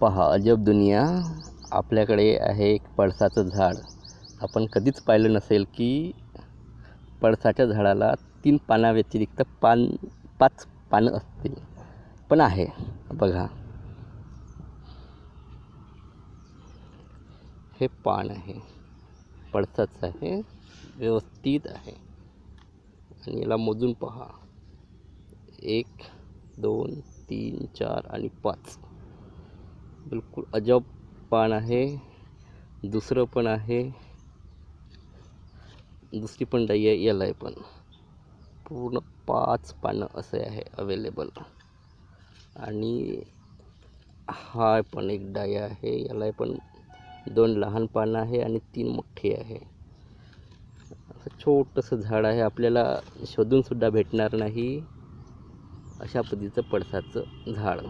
पहा अजब दुनिया. आपल्याकडे आहे एक पळसाचं झाड. आपण कधीच पाहिलं नसेल की पळसाच्या झाडाला तीन पानाव्यतिरिक्त पान पाच पानं असतील. पण आहे. बघा. हे पान आहे. पळसाचं आहे. व्यवस्थित आहे. आणि याला मोजून पहा. एक दोन तीन चार आणि पाच. बिलकुल अजब पान आहे. दुसरं पण आहे. दुसरी पण डाई आहे याला आहे पण. पूर्ण पाच पानं असे आहे अवेलेबल आणि हा पण एक डाई आहे याला पण दोन लहान पानं आहे आणि तीन मोठी आहे. असं छोटंसं झाड आहे आपल्याला शोधूनसुद्धा भेटणार नाही. अशा पद्धतीचं पडसाचं झाड.